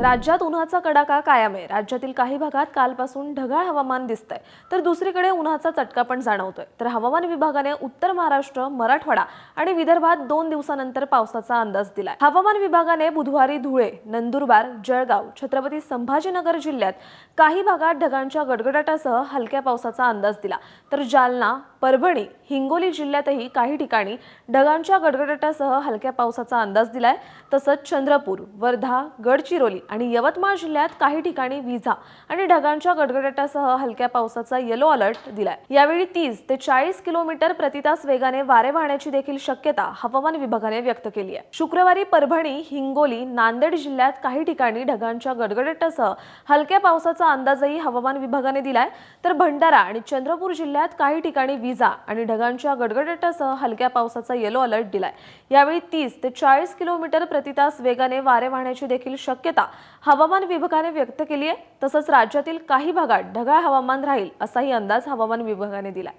राज्यात उन्हाचा कडाका कायम आहे. राज्यातील काही भागात कालपासून ढगाळ हवामान दिसतंय. तर दुसरीकडे उन्हाचा चटका पण जाणवतोय. तर हवामान विभागाने उत्तर महाराष्ट्र मराठवाडा आणि विदर्भात दोन दिवसानंतर पावसाचा अंदाज दिलाय. हवामान विभागाने बुधवारी धुळे नंदुरबार जळगाव छत्रपती संभाजीनगर जिल्ह्यात काही भागात ढगांच्या गडगडाटासह हलक्या पावसाचा अंदाज दिला. तर जालना परभणी हिंगोली जिल्ह्यातही काही ठिकाणी ढगांच्या गडगडाटासह हलक्या पावसाचा अंदाज दिलाय. तसंच चंद्रपूर वर्धा गडचिरोली आणि यवतमाळ जिल्ह्यात काही ठिकाणी विजा आणि ढगांच्या गडगडाटासह हलक्या पावसाचा येलो अलर्ट दिलाय. यावेळी तीस ते चाळीस किलोमीटर प्रतितास वेगाने वारे वाहण्याची देखील शक्यता हवामान विभागाने व्यक्त केली आहे. शुक्रवारी परभणी हिंगोली नांदेड जिल्ह्यात काही ठिकाणी ढगांच्या गडगडाटासह हलक्या पावसाचा अंदाजही हवामान विभागाने दिलाय. तर भंडारा आणि चंद्रपूर जिल्ह्यात काही ठिकाणी विजा आणि ढगांच्या गडगडाटासह हलक्या पावसाचा येलो अलर्ट दिलाय. यावेळी तीस ते चाळीस किलोमीटर प्रतितास वेगाने वारे वाहण्याची देखील शक्यता हवामान विभागाने व्यक्त केली आहे. तसंच राज्यातील काही भागात ढगाळ हवामान राहील असाही अंदाज हवामान विभागाने दिला